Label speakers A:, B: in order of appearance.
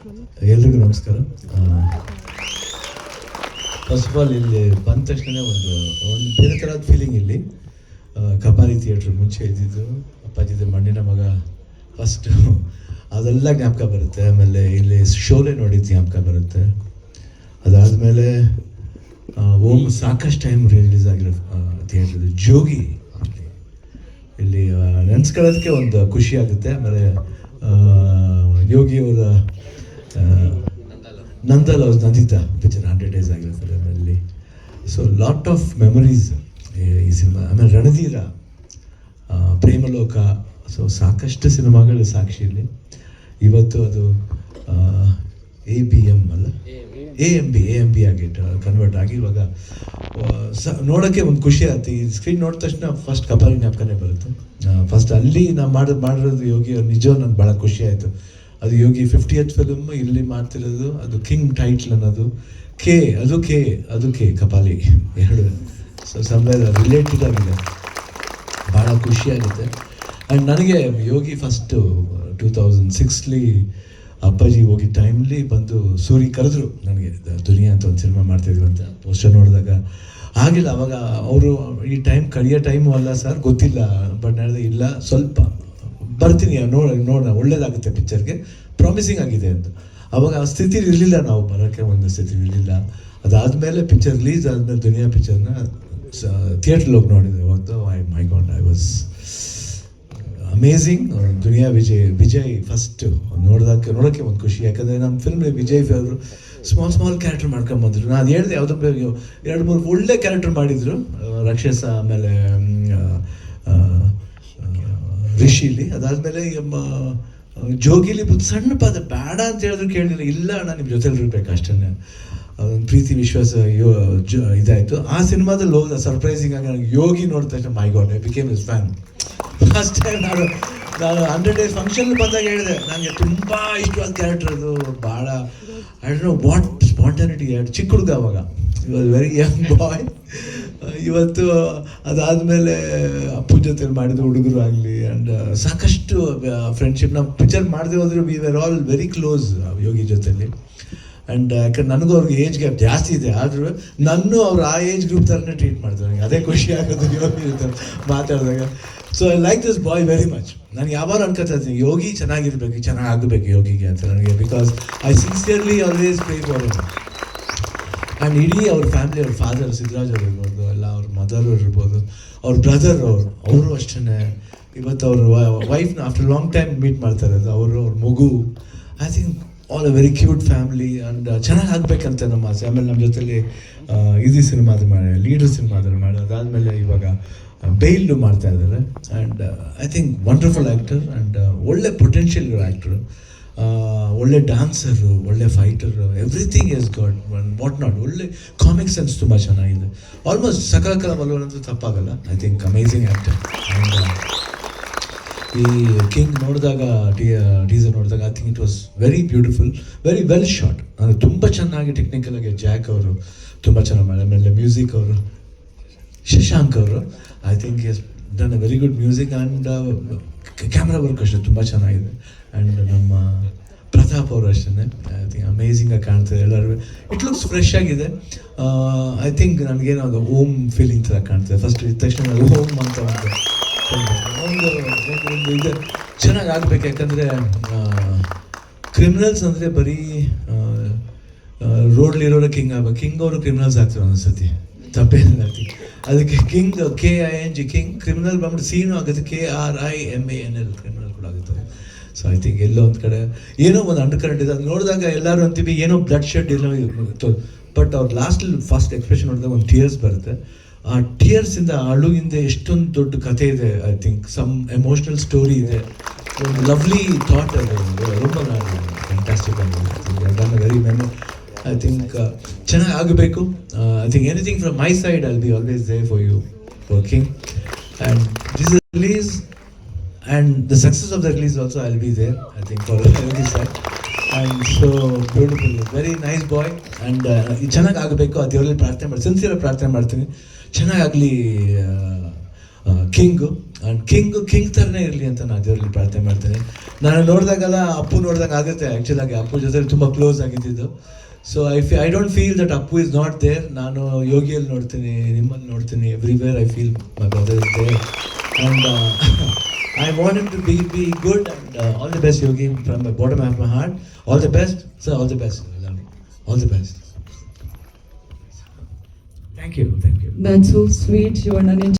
A: ಎಲ್ರಿಗೂ ನಮಸ್ಕಾರ. First of all ಇಲ್ಲಿ ಬಂದ ತಕ್ಷಣ ಒಂದು ಒಂದು ಬೇರೆ ಥರದ ಫೀಲಿಂಗ್ ಇಲ್ಲಿ ಕಬಾರಿ ಥಿಯೇಟ್ರ್ ಮುಂಚೆ ಇದ್ದಿದ್ದು ಅಪ್ಪಾಜಿದ ಮಣ್ಣಿನ ಮಗ ಫಸ್ಟು ಅದೆಲ್ಲ ಜ್ಞಾಪಕ ಬರುತ್ತೆ. ಆಮೇಲೆ ಇಲ್ಲಿ ಶೋಲೆ ನೋಡಿದ್ದು ಜ್ಞಾಪಕ ಬರುತ್ತೆ. ಅದಾದಮೇಲೆ ಓಮ್ ಸಾಕಷ್ಟು ಟೈಮ್ ರಿಲೀಸ್ ಆಗಿರೋ ಥಿಯೇಟ್ರ್ ಜೋಗಿ ಇಲ್ಲಿ ನೆನ್ಸ್ಕೊಳ್ಳೋದಕ್ಕೆ ಒಂದು ಖುಷಿ ಆಗುತ್ತೆ. ಆಮೇಲೆ ಆ, ಯೋಗಿ ಅವ್ರು ನಂದಲ್ ಅವ್ರ ನಂದಿತ ಪಿಕ್ಚರ್ ಹಂಡ್ರೆಡ್ ಡೇಸ್ ಆಗಿರುತ್ತೆ ಅದರಲ್ಲಿ ಸೊ ಲಾಟ್ ಆಫ್ ಮೆಮರೀಸ್ ಈ ಸಿನಿಮಾ ಆಮೇಲೆ ರಣಧೀರ ಪ್ರೇಮಲೋಕ ಸೊ ಸಾಕಷ್ಟು ಸಿನಿಮಾಗಳು ಸಾಕ್ಷಿ ಇಲ್ಲಿ. ಇವತ್ತು ಅದು ಎ ಬಿ ಎಂ ಅಲ್ಲ? A M B A M B ಆಗಿ ಕನ್ವರ್ಟ್ ಆಗಿ ಇವಾಗ ಸ ನೋಡೋಕ್ಕೆ ಒಂದು ಖುಷಿ ಆಯ್ತು. ಈ ಸ್ಕ್ರೀನ್ ನೋಡಿದ ತಕ್ಷಣ ಫಸ್ಟ್ ಕಪಾಲಿ ಜ್ಞಾಪಕನೇ ಬರುತ್ತೆ. ಫಸ್ಟ್ ಅಲ್ಲಿ ನಾನು ಮಾಡೋದು ಮಾಡಿರೋದು ಯೋಗಿ ಅವ್ರು ನಿಜ ನಂಗೆ ಭಾಳ ಖುಷಿ ಆಯಿತು. ಅದು ಯೋಗಿ ಫಿಫ್ಟಿಯತ್ ಫಿಲಮ್ ಇಲ್ಲಿ ಮಾಡ್ತಿರೋದು, ಅದು ಕಿಂಗ್ ಟೈಟ್ಲ್ ಅನ್ನೋದು. ಕೆ ಅದು ಕೆ ಅದು ಕೆ ಕಪಾಲಿ. ಎರಡು ಸೊ ಸಂವೇದ ರಿಲೇಟೆಡ್ ಆಗಿದೆ. ಭಾಳ ಖುಷಿಯಾಗುತ್ತೆ. ಆ್ಯಂಡ್ ನನಗೆ ಯೋಗಿ ಫಸ್ಟು ಟೂ ತೌಸಂಡ್ ಸಿಕ್ಸ್ಲಿ ಅಪ್ಪಾಜಿ ಹೋಗಿ ಟೈಮ್ಲಿ ಬಂದು ಸೂರಿ ಕರೆದ್ರು ನನಗೆ. ದುನಿಯಾ ಅಂತ ಒಂದು ಸಿನಿಮಾ ಮಾಡ್ತಿದ್ವಿ ಅಂತ ಪೋಸ್ಟರ್ ನೋಡಿದಾಗ. ಆಗಿಲ್ಲ, ಅವಾಗ ಅವರು ಈ ಟೈಮ್ ಕಳಿಯೋ ಟೈಮು ಅಲ್ಲ ಸರ್, ಗೊತ್ತಿಲ್ಲ. ಬಟ್ ನಡೆದ ಇಲ್ಲ, ಸ್ವಲ್ಪ. ಬರ್ತೀನಿ ನೋಡ ನೋಡೋಣ, ಒಳ್ಳೇದಾಗುತ್ತೆ ಪಿಕ್ಚರ್ಗೆ ಪ್ರಾಮಿಸಿಂಗ್ ಆಗಿದೆ ಅಂತ. ಅವಾಗ ಆ ಸ್ಥಿತಿ ಇರಲಿಲ್ಲ ನಾವು, ಬರೋಕ್ಕೆ ಒಂದು ಸ್ಥಿತಿ ಇರಲಿಲ್ಲ. ಅದಾದಮೇಲೆ ಪಿಕ್ಚರ್ ರಿಲೀಸ್ ಆದಮೇಲೆ ದುನಿಯಾ ಪಿಕ್ಚರ್ನ ಥಿಯೇಟ್ರಲ್ಲಿ ಹೋಗಿ ನೋಡಿದೆ. ಒಂದು I my god I was amazing Duniya Vijay Vijay first ನೋಡಿದಾಗ ನೋಡೋಕ್ಕೆ ಒಂದು ಖುಷಿ. ಯಾಕಂದರೆ ನಮ್ಮ ಫಿಲ್ಮ್ ವಿಜಯ್ ಅವರು ಸ್ಮಾಲ್ ಸ್ಮಾಲ್ ಕ್ಯಾರೆಕ್ಟರ್ ಮಾಡ್ಕೊಂಬಂದ್ರು ಬಂದರು. ನಾನು ಹೇಳಿದೆ ಯಾವುದೋ ಎರಡು, ಮೂರು ಒಳ್ಳೆ ಕ್ಯಾರೆಕ್ಟರ್ ಮಾಡಿದರು. ರಕ್ಷಸ ಆಮೇಲೆ ರಿಷಿಲಿ, ಅದಾದಮೇಲೆ ಜೋಗಿಲಿ ಬಂದು ಸಣ್ಣ ಪದ, ಬೇಡ ಅಂತ ಹೇಳಿದ್ರು ಕೇಳಿಲ್ಲ ಇಲ್ಲ ಅಣ್ಣ ನಿಮ್ಮ ಜೊತೆಲಿ ಇರ್ಬೇಕು ಅಷ್ಟೇ ಅದೊಂದು ಪ್ರೀತಿ, ವಿಶ್ವಾಸ, ಯೋ, ಜ, ಇದಾಯಿತು. ಆ ಸಿನಿಮಾದಲ್ಲಿ ಹೋದ ಸರ್ಪ್ರೈಸಿಂಗ್ ಆಗಿ ನನಗೆ ಯೋಗಿ ನೋಡಿದ ತಕ್ಷಣ my god I became is fan first time ನಾನು ನಾನು ಹಂಡ್ರೆಡ್ ಡೇಸ್ ಫಂಕ್ಷನ್ ಬಂದಾಗ ಹೇಳಿದೆ ನನಗೆ ತುಂಬ ಇಷ್ಟವಾದ ಕ್ಯಾರೆಕ್ಟರ್ ಅದು ಭಾಳ I don't know what spontaneity ಚಿಕ್ಕ ಹುಡುಗ ಅವಾಗ. ಇವಾಗ ವೆರಿ ಯಂಗ್ ಬಾಯ್ ಇವತ್ತು ಅದಾದಮೇಲೆ ಅಪ್ಪು ಜೊತೆ ಮಾಡಿದ ಹುಡುಗರು ಆಗಲಿ ಆ್ಯಂಡ್ ಸಾಕಷ್ಟು ಫ್ರೆಂಡ್ಶಿಪ್ ನಾವು ಪಿಕ್ಚರ್ ಮಾಡದೆ ಹೋದ್ರೆ we were all very close Yogi ಜೊತೆಲಿ. ಆ್ಯಂಡ್ ಯಾಕಂದ್ರೆ ನನಗೂ ಅವ್ರಿಗೆ ಏಜ್ ಗ್ಯಾಪ್ ಜಾಸ್ತಿ ಇದೆ. ಆದರೂ, ನನ್ನ ಅವ್ರು ಆ ಏಜ್ ಗ್ರೂಪ್ ಥರನೇ ಟ್ರೀಟ್ ಮಾಡ್ತಾರೆ. ನನಗೆ ಅದೇ ಖುಷಿ ಆಗೋದು ಯೋಗಿ ಜೊತೆ ಮಾತಾಡಿದಾಗ. So I like this boy very much ನಾನು ಯಾವಾಗ ಅನ್ಕೋತಾ ಇರ್ತೀನಿ ಯೋಗಿ ಚೆನ್ನಾಗಿರ್ಬೇಕು, ಚೆನ್ನಾಗಿ ಆಗಬೇಕು ಯೋಗಿಗೆ ಅಂತ ನನಗೆ because I sincerely always pray for and ಇಡೀ ಅವ್ರ ಫ್ಯಾಮಿಲಿ ಅವ್ರ ಫಾದರ್ ಸಿದ್ದರಾಜ್ ಅವ್ರು ಇರ್ಬೋದು, ಎಲ್ಲ ಅವ್ರ ಮದರ್ ಇರ್ಬೋದು, ಅವ್ರ ಬ್ರದರ್ ಅವರು ಅವರು ಅಷ್ಟೇ ಇವತ್ತು ಅವ್ರ ವೈಫ್ನ ಆಫ್ಟರ್ ಲಾಂಗ್ ಟೈಮ್ ಮೀಟ್ ಮಾಡ್ತಾ ಇರೋದು ಅವರು, ಅವ್ರ ಮಗು. I think all a very cute family and ಚೆನ್ನಾಗಿ ಆಗಬೇಕಂತ ನಮ್ಮ ಆಸೆ. ಆಮೇಲೆ ನಮ್ಮ ಜೊತೆಲಿ ಇದು ಸಿನಿಮಾದ ಮಾಡಿ ಲೀಡರ್ ಸಿನಿಮಾದಲ್ಲಿ ಮಾಡಿ, ಅದಾದಮೇಲೆ ಇವಾಗ ಬೇಲ್ಡು ಮಾಡ್ತಾ ಇದ್ದಾರೆ. And I think wonderful actor and ಒಳ್ಳೆ ಪೊಟೆನ್ಷಿಯಲ್ ಇರೋ ಆ್ಯಕ್ಟ್ರು ಒಳ್ಳೆ ಡ್ಯಾನ್ಸರು ಒಳ್ಳೆ fighter everything is god what not ಒಳ್ಳೆ ಕಾಮಿಕ್ ಸೆನ್ಸ್ ತುಂಬ ಚೆನ್ನಾಗಿದೆ. ಆಲ್ಮೋಸ್ಟ್ ಸಕಲ ಕಲ ಬಲವನ್ ಅಂತೂ ತಪ್ಪಾಗಲ್ಲ. ಐ ಥಿಂಕ್ ಅಮೇಝಿಂಗ್ ಆ್ಯಕ್ಟರ್ ಈ ಕಿಂಗ್ ನೋಡಿದಾಗ ಟಿ ಟೀಸರ್ ನೋಡಿದಾಗ I think it was very beautiful very well shot ಅಂದರೆ ತುಂಬ ಚೆನ್ನಾಗಿ ಟೆಕ್ನಿಕಲ್ ಆಗಿ ಜಾಕ್ ಅವರು ತುಂಬ ಚೆನ್ನಾಗಿ ಮಾಡಿ ಆಮೇಲೆ ಮ್ಯೂಸಿಕ್ ಅವರು ಶಶಾಂಕ್ ಅವರು I think has done very good music and camera work ಅಷ್ಟೇ ತುಂಬ ಚೆನ್ನಾಗಿದೆ. ಆ್ಯಂಡ್ ನಮ್ಮ ಪ್ರತಾಪ್ ಅವರು ಅಷ್ಟೇ ಐ ಥಿಂಕ್ ಅಮೇಝಿಂಗ್ ಆಗಿ ಕಾಣ್ತದೆ ಎಲ್ಲರೂ. ಇಟ್ ಲುಕ್ಸ್ ಫ್ರೆಶ್ ಆಗಿದೆ. ಐ ಥಿಂಕ್ ನನಗೇನೋ ಅದು ಓಮ್ ಫೀಲಿಂಗ್ ಥರ ಕಾಣ್ತದೆ. ಫಸ್ಟ್ ಇದ್ದ ತಕ್ಷಣ ಓಮ್ ಅಂತ ಒಂದು ಒಂದು ಇದು ಚೆನ್ನಾಗಿ ಆಗ್ಬೇಕು. ಯಾಕಂದರೆ ಕ್ರಿಮಿನಲ್ಸ್ ಅಂದರೆ ಬರೀ ರೋಡ್ಲಿರೋರೆ ಕಿಂಗ್ ಆಗ್ಬೇಕು. ಕಿಂಗ್ ಅವರು ಕ್ರಿಮಿನಲ್ಸ್ ಆಗ್ತಾರೆ ಒಂದೊಂದ್ಸತಿ ತಪ್ಪೇನಿಲ್ಲ ಅದಕ್ಕೆ king K I N G king criminal ಬಂದ್ಬಿಟ್ಟು ಸೀನು ಆಗುತ್ತೆ. K R I M A N L criminal ಕೂಡ ಆಗುತ್ತೆ ಸೊ ಐ ಥಿಂಕ್ ಎಲ್ಲೋ ಒಂದು ಕಡೆ ಏನೋ ಒಂದು ಅಂಡರ್ ಕರೆಂಟ್ ಇದೆ. ಅದು ನೋಡಿದಾಗ ಎಲ್ಲರೂ ಅಂತೀವಿ, ಏನೋ ಬ್ಲಡ್ ಶೆಡ್ ಏನೋ ಬಟ್ ಅವ್ರು ಲಾಸ್ಟ್ ಫಸ್ಟ್ ಎಕ್ಸ್ಪ್ರೆಷನ್ ನೋಡಿದಾಗ ಒಂದು ಟಿಯರ್ಸ್ ಬರುತ್ತೆ. ಆ ಟಿಯರ್ಸಿಂದ ಅಳುವಿಂದ ಎಷ್ಟೊಂದು ದೊಡ್ಡ ಕಥೆ ಇದೆ I think some emotional story ಇದೆ. ಒಂದು ಲವ್ಲಿ ಥಾಟ್ ಅದು. ತುಂಬ ಫ್ಯಾಂಟಾಸ್ಟಿಕ್ ಅಂತ ವೆರಿ ಮೆಮೊ ಐ ಥಿಂಕ್ ಚೆನ್ನಾಗಿ ಆಗಬೇಕು. I think anything from my side I'll be always there for you working and this is release and the success of the release also I'll be there I think for every and so beautiful very nice boy and ಚೆನ್ನಾಗಿ ಆಗಬೇಕು ಆ ದೇವರಲ್ಲಿ ಪ್ರಾರ್ಥನೆ ಮಾಡಿ sincere ಪ್ರಾರ್ಥನೆ ಮಾಡ್ತೀನಿ. ಚೆನ್ನಾಗಾಗಲಿ king and king king ಥರನೇ ಇರಲಿ ಅಂತ ನಾನು ದೇವರಲ್ಲಿ ಪ್ರಾರ್ಥನೆ ಮಾಡ್ತೀನಿ. ನಾನು ನೋಡಿದಾಗೆಲ್ಲ ಅಪ್ಪು ನೋಡಿದಾಗ ಆಗುತ್ತೆ ಆ್ಯಕ್ಚುಲಾಗಿ ಅಪ್ಪು ಜೊತೆ ತುಂಬ ಕ್ಲೋಸ್ ಆಗಿದ್ದಿದ್ದು. So I phi I don't feel that Appu is not there ನಾನು ಯೋಗಿಯಲ್ಲಿ ನೋಡ್ತೀನಿ ನಿಮ್ಮಲ್ಲಿ ನೋಡ್ತೀನಿ everywhere I feel my brother is there and I want to be be good and all the best Yogi from my bottom of my heart all the best sir all the best all the best thank you thank you
B: That's so sweet, Shivana.